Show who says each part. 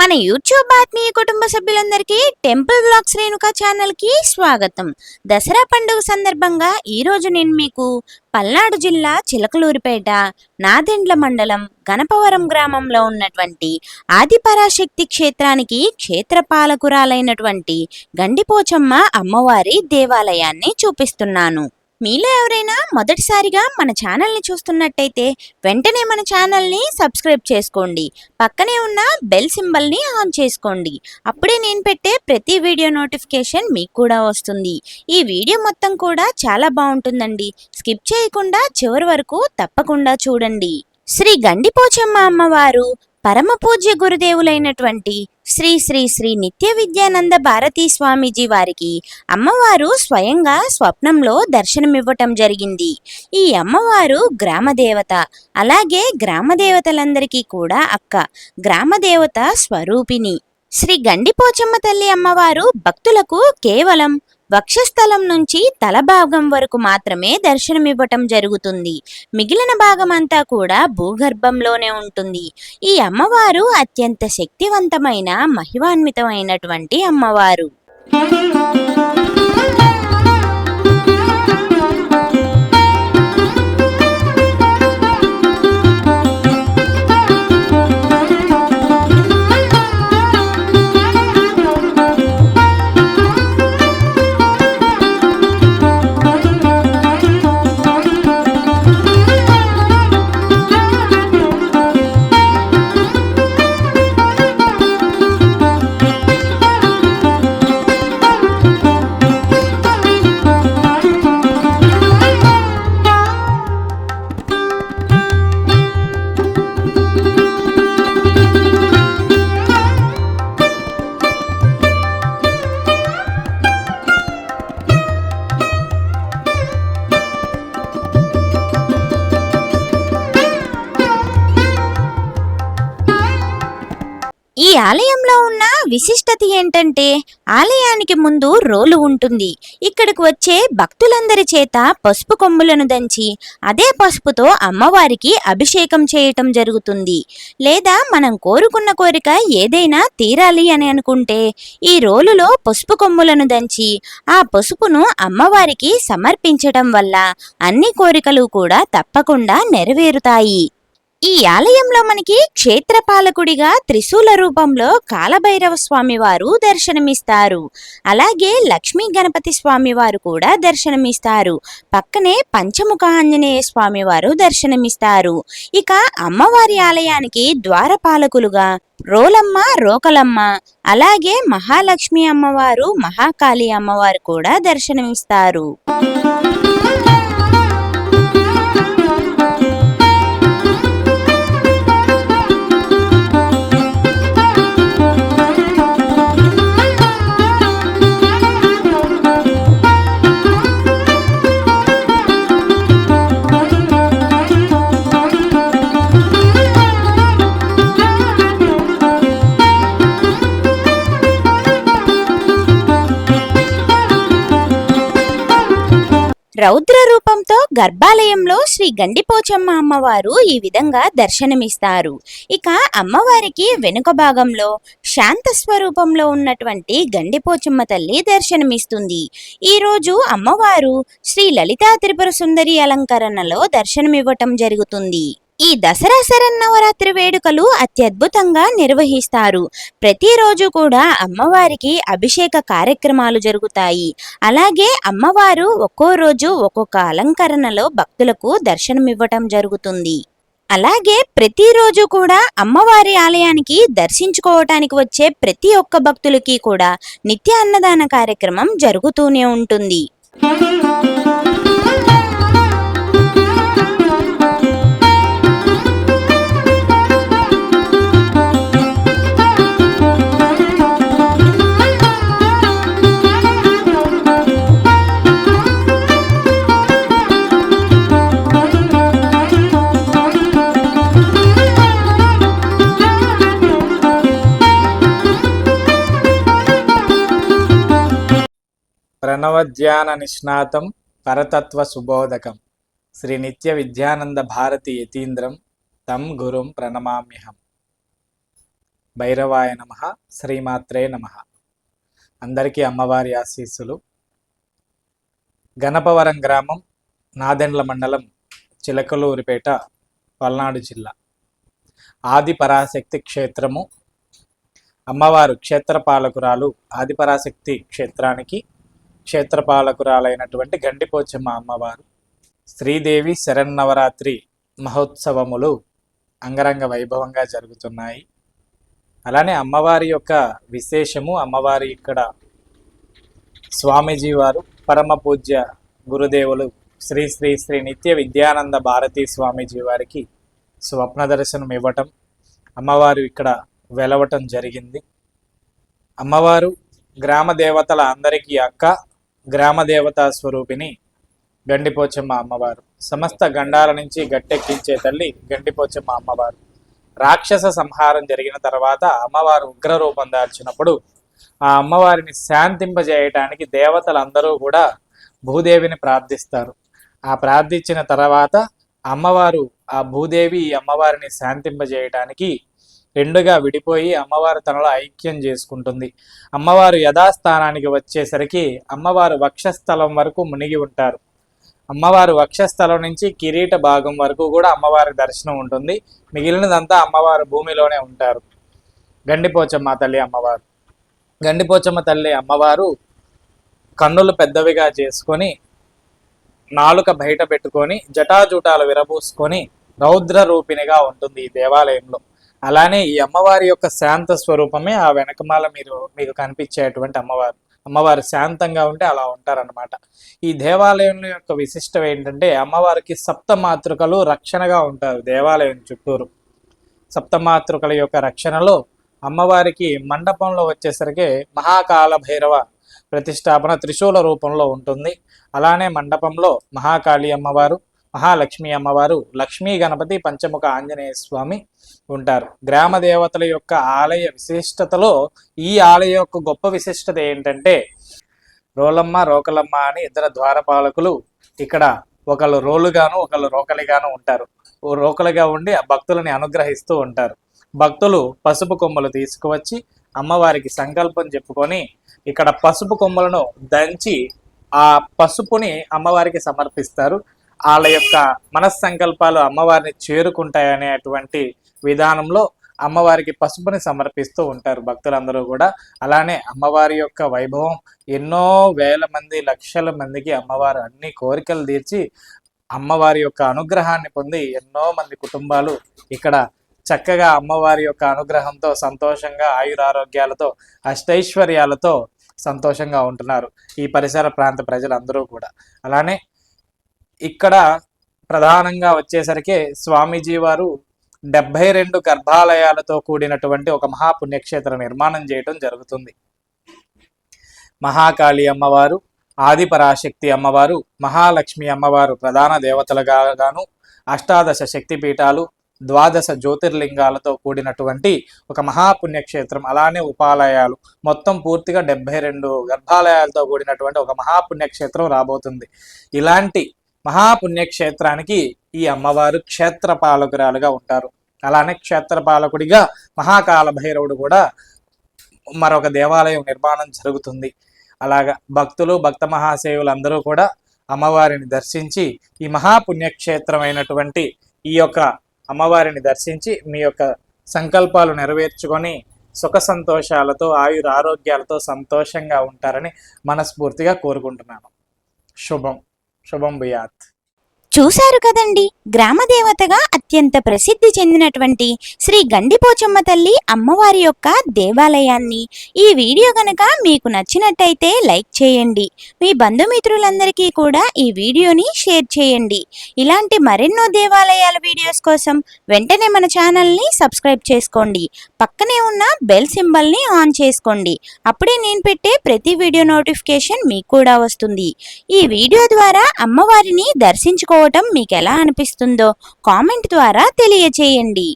Speaker 1: మన యూట్యూబ్ ఆత్మీయ కుటుంబ సభ్యులందరికీ టెంపుల్ బ్లాగ్స్ రేణుకా ఛానల్కి స్వాగతం. దసరా పండుగ సందర్భంగా ఈరోజు నేను మీకు పల్నాడు జిల్లా చిలకలూరిపేట నాదెండ్ల మండలం గణపవరం గ్రామంలో ఉన్నటువంటి ఆదిపరాశక్తి క్షేత్రానికి క్షేత్రపాలకురాలైనటువంటి గండిపోచమ్మ అమ్మవారి దేవాలయాన్ని చూపిస్తున్నాను. మీలో ఎవరైనా మొదటిసారిగా మన ఛానల్ని చూస్తున్నట్టయితే వెంటనే మన ఛానల్ని సబ్స్క్రైబ్ చేసుకోండి. పక్కనే ఉన్న బెల్ సింబల్ని ఆన్ చేసుకోండి. అప్పుడే నేను పెట్టే ప్రతి వీడియో నోటిఫికేషన్ మీకు కూడా వస్తుంది. ఈ వీడియో మొత్తం కూడా చాలా బాగుంటుందండి. స్కిప్ చేయకుండా చివరి వరకు తప్పకుండా చూడండి. శ్రీ గండిపోచమ్మ అమ్మవారు పరమ పూజ్య గురుదేవులైనటువంటి శ్రీ శ్రీ శ్రీ నిత్య విద్యానంద భారతీ స్వామీజీ వారికి అమ్మవారు స్వయంగా స్వప్నంలో దర్శనమివ్వటం జరిగింది. ఈ అమ్మవారు గ్రామదేవత అలాగే గ్రామదేవతలందరికీ కూడా అక్క గ్రామదేవత స్వరూపిణి. శ్రీ గండిపోచమ్మ తల్లి అమ్మవారు భక్తులకు కేవలం వక్షస్థలం నుంచి తల భాగం వరకు మాత్రమే దర్శనమివ్వటం జరుగుతుంది. మిగిలిన భాగం అంతా కూడా భూగర్భంలోనే ఉంటుంది. ఈ అమ్మవారు అత్యంత శక్తివంతమైన మహిమాన్వితమైనటువంటి అమ్మవారు. ఈ ఆలయంలో ఉన్న విశిష్టత ఏంటంటే ఆలయానికి ముందు రోలు ఉంటుంది. ఇక్కడికి వచ్చే భక్తులందరి చేత పసుపు కొమ్ములను దంచి అదే పసుపుతో అమ్మవారికి అభిషేకం చేయటం జరుగుతుంది. లేదా మనం కోరుకున్న కోరిక ఏదైనా తీరాలి అని అనుకుంటే ఈ రోలులో పసుపు కొమ్ములను దంచి ఆ పసుపును అమ్మవారికి సమర్పించటం వల్ల అన్ని కోరికలు కూడా తప్పకుండా నెరవేరుతాయి. ఈ ఆలయంలో మనకి క్షేత్రపాలకుడిగా త్రిశూల రూపంలో కాలభైరవ స్వామి వారు దర్శనమిస్తారు. అలాగే లక్ష్మీ గణపతి స్వామి వారు కూడా దర్శనమిస్తారు. పక్కనే పంచముఖ ఆంజనేయ స్వామి వారు దర్శనమిస్తారు. ఇక అమ్మవారి ఆలయానికి ద్వారపాలకులుగా రోలమ్మ రోకలమ్మ అలాగే మహాలక్ష్మి అమ్మవారు మహాకాళి అమ్మవారు కూడా దర్శనమిస్తారు. రౌద్ర రూపంతో గర్భాలయంలో శ్రీ గండిపోచమ్మ అమ్మవారు ఈ విధంగా దర్శనమిస్తారు. ఇక అమ్మవారికి వెనుక భాగంలో శాంత స్వరూపంలో ఉన్నటువంటి గండిపోచమ్మ తల్లి దర్శనమిస్తుంది. ఈ రోజు అమ్మవారు శ్రీ లలితా త్రిపుర సుందరి అలంకరణలో దర్శనమివ్వటం జరుగుతుంది. ఈ దసరా శరన్నవరాత్రి వేడుకలు అత్యద్భుతంగా నిర్వహిస్తారు. ప్రతిరోజు కూడా అమ్మవారికి అభిషేక కార్యక్రమాలు జరుగుతాయి. అలాగే అమ్మవారు ఒక్కో రోజు ఒక్కొక్క అలంకరణలో భక్తులకు దర్శనమివ్వటం జరుగుతుంది. అలాగే ప్రతిరోజు కూడా అమ్మవారి ఆలయానికి దర్శించుకోవటానికి వచ్చే ప్రతి ఒక్క భక్తులకి కూడా నిత్య అన్నదాన కార్యక్రమం జరుగుతూనే ఉంటుంది.
Speaker 2: ప్రణవధ్యాన నిష్ణాతం పరతత్వ సుబోధకం శ్రీ నిత్య విద్యానంద భారతి యతీంద్రం తం గురుం ప్రణమామ్యహం. భైరవాయ నమ. శ్రీమాత్రే నమ. అందరికీ అమ్మవారి ఆశీస్సులు. గణపవరం గ్రామం నాదెండ్ల మండలం చిలకలూరిపేట పల్నాడు జిల్లా. ఆది పరాశక్తి క్షేత్రము. అమ్మవారు క్షేత్రపాలకురాలు పాలకురాలు ఆదిపరాశక్తి క్షేత్రానికి క్షేత్రపాలకురాలైనటువంటి గండిపోచమ్మ అమ్మవారు శ్రీదేవి శరన్నవరాత్రి మహోత్సవములు అంగరంగ వైభవంగా జరుగుతున్నాయి. అలానే అమ్మవారి యొక్క విశేషము అమ్మవారి ఇక్కడ స్వామీజీ వారు పరమ పూజ్య గురుదేవులు శ్రీ శ్రీ శ్రీ నిత్య విద్యానంద భారతీ స్వామీజీ వారికి స్వప్న దర్శనం ఇవ్వటం అమ్మవారు ఇక్కడ వెలవటం జరిగింది. అమ్మవారు గ్రామ దేవతల అందరికీ అక్క గ్రామదేవతా స్వరూపిణి గండిపోచమ్మ అమ్మవారు. సమస్త గండాల నుంచి గట్టెక్కించే తల్లి గండిపోచమ్మ అమ్మవారు. రాక్షస సంహారం జరిగిన తర్వాత అమ్మవారు ఉగ్ర రూపం దాల్చినప్పుడు ఆ అమ్మవారిని శాంతింపజేయటానికి దేవతలందరూ కూడా భూదేవిని ప్రార్థిస్తారు. ఆ ప్రార్థించిన తర్వాత అమ్మవారు ఆ భూదేవి అమ్మవారిని శాంతింపజేయటానికి రెండుగా విడిపోయి అమ్మవారు తనలో ఐక్యం చేసుకుంటుంది. అమ్మవారు యథాస్థానానికి వచ్చేసరికి అమ్మవారు వక్షస్థలం వరకు మునిగి ఉంటారు. అమ్మవారు వక్షస్థలం నుంచి కిరీట భాగం వరకు కూడా అమ్మవారి దర్శనం ఉంటుంది. మిగిలినదంతా అమ్మవారు భూమిలోనే ఉంటారు. గండిపోచమ్మ తల్లి అమ్మవారు. గండిపోచమ్మ తల్లి అమ్మవారు కన్నులు పెద్దవిగా చేసుకొని నాలుక బయట పెట్టుకొని జటాజూటాలు విరబూసుకొని రౌద్ర రూపిణిగా ఉంటుంది ఈ దేవాలయంలో. అలానే ఈ అమ్మవారి యొక్క శాంత స్వరూపమే ఆ వెనకమాల మీరు మీకు కనిపించేటువంటి అమ్మవారు. అమ్మవారు శాంతంగా ఉంటే అలా ఉంటారనమాట ఈ దేవాలయం యొక్క విశిష్టం ఏంటంటే అమ్మవారికి సప్త మాతృకలు రక్షణగా ఉంటారు దేవాలయం చుట్టూరు. సప్త మాతృకల యొక్క రక్షణలో అమ్మవారికి మండపంలో వచ్చేసరికి మహాకాల భైరవ ప్రతిష్టాపన త్రిశూల రూపంలో ఉంటుంది. అలానే మండపంలో మహాకాళి అమ్మవారు మహాలక్ష్మి అమ్మవారు లక్ష్మీ గణపతి పంచముఖ ఆంజనేయ స్వామి ఉంటారు. గ్రామ దేవతల యొక్క ఆలయ విశిష్టతలో ఈ ఆలయ యొక్క గొప్ప విశిష్టత ఏంటంటే రోలమ్మ రోకలమ్మ అని ఇద్దరు ద్వారపాలకులు ఇక్కడ ఒకళ్ళు రోలుగాను ఒకళ్ళు రోకలిగాను ఉంటారు. ఓ రోకలిగా ఉండి ఆ భక్తులని అనుగ్రహిస్తూ ఉంటారు. భక్తులు పసుపు కొమ్మలు తీసుకువచ్చి అమ్మవారికి సంకల్పం చెప్పుకొని ఇక్కడ పసుపు కొమ్మలను దంచి ఆ పసుపుని అమ్మవారికి సమర్పిస్తారు. వాళ్ళ యొక్క మనస్సంకల్పాలు అమ్మవారిని చేరుకుంటాయనేటువంటి విధానంలో అమ్మవారికి పసుపుని సమర్పిస్తూ ఉంటారు భక్తులందరూ కూడా. అలానే అమ్మవారి యొక్క వైభవం ఎన్నో వేల మంది లక్షల మందికి అమ్మవారు అన్ని కోరికలు తీర్చి అమ్మవారి యొక్క అనుగ్రహాన్ని పొంది ఎన్నో మంది కుటుంబాలు ఇక్కడ చక్కగా అమ్మవారి యొక్క అనుగ్రహంతో సంతోషంగా ఆయురారోగ్యాలతో అష్టైశ్వర్యాలతో సంతోషంగా ఉంటున్నారు ఈ పరిసర ప్రాంత ప్రజలందరూ కూడా. అలానే ఇక్కడ ప్రధానంగా వచ్చేసరికి స్వామీజీ వారు డెబ్బై రెండు గర్భాలయాలతో కూడినటువంటి ఒక మహాపుణ్యక్షేత్ర నిర్మాణం చేయటం జరుగుతుంది. మహాకాళి అమ్మవారు ఆదిపరాశక్తి అమ్మవారు మహాలక్ష్మి అమ్మవారు ప్రధాన దేవతలుగా గాను అష్టాదశ శక్తిపీఠాలు ద్వాదశ జ్యోతిర్లింగాలతో కూడినటువంటి ఒక మహాపుణ్యక్షేత్రం అలానే ఉపాలయాలు. మొత్తం పూర్తిగా డెబ్బై రెండు గర్భాలయాలతో కూడినటువంటి ఒక మహాపుణ్యక్షేత్రం రాబోతుంది. ఇలాంటి మహాపుణ్యక్షేత్రానికి ఈ అమ్మవారు క్షేత్రపాలకురాలుగా ఉంటారు. అలానే క్షేత్రపాలకుడిగా మహాకాల భైరవుడు కూడా మరొక దేవాలయం నిర్మాణం జరుగుతుంది. అలాగా భక్తులు భక్త మహాసేవులు అందరూ కూడా అమ్మవారిని దర్శించి ఈ మహాపుణ్యక్షేత్రమైనటువంటి ఈ యొక్క అమ్మవారిని దర్శించి మీ యొక్క సంకల్పాలు నెరవేర్చుకొని సుఖ సంతోషాలతో ఆయుర ఆరోగ్యాలతో సంతోషంగా ఉంటారని మనస్ఫూర్తిగా కోరుకుంటున్నాను. శుభం. శుభం భూయాత్
Speaker 1: చూశారు కదండి. గ్రామదేవతగా అత్యంత ప్రసిద్ధి చెందినటువంటి శ్రీ గండిపోచమ్మ తల్లి అమ్మవారి యొక్క దేవాలయాన్ని. ఈ వీడియో గనక మీకు నచ్చినట్టయితే లైక్ చేయండి. మీ బంధుమిత్రులందరికీ కూడా ఈ వీడియోని షేర్ చేయండి. ఇలాంటి మరెన్నో దేవాలయాల వీడియోస్ కోసం వెంటనే మన ఛానల్ని సబ్స్క్రైబ్ చేసుకోండి. పక్కనే ఉన్న బెల్ సింబల్ని ఆన్ చేసుకోండి. అప్పుడే నేను పెట్టే ప్రతి వీడియో నోటిఫికేషన్ మీకు కూడా వస్తుంది. ఈ వీడియో ద్వారా అమ్మవారిని దర్శించుకో తీసుకోవటం మీకు ఎలా అనిపిస్తుందో కామెంట్ ద్వారా తెలియచేయండి.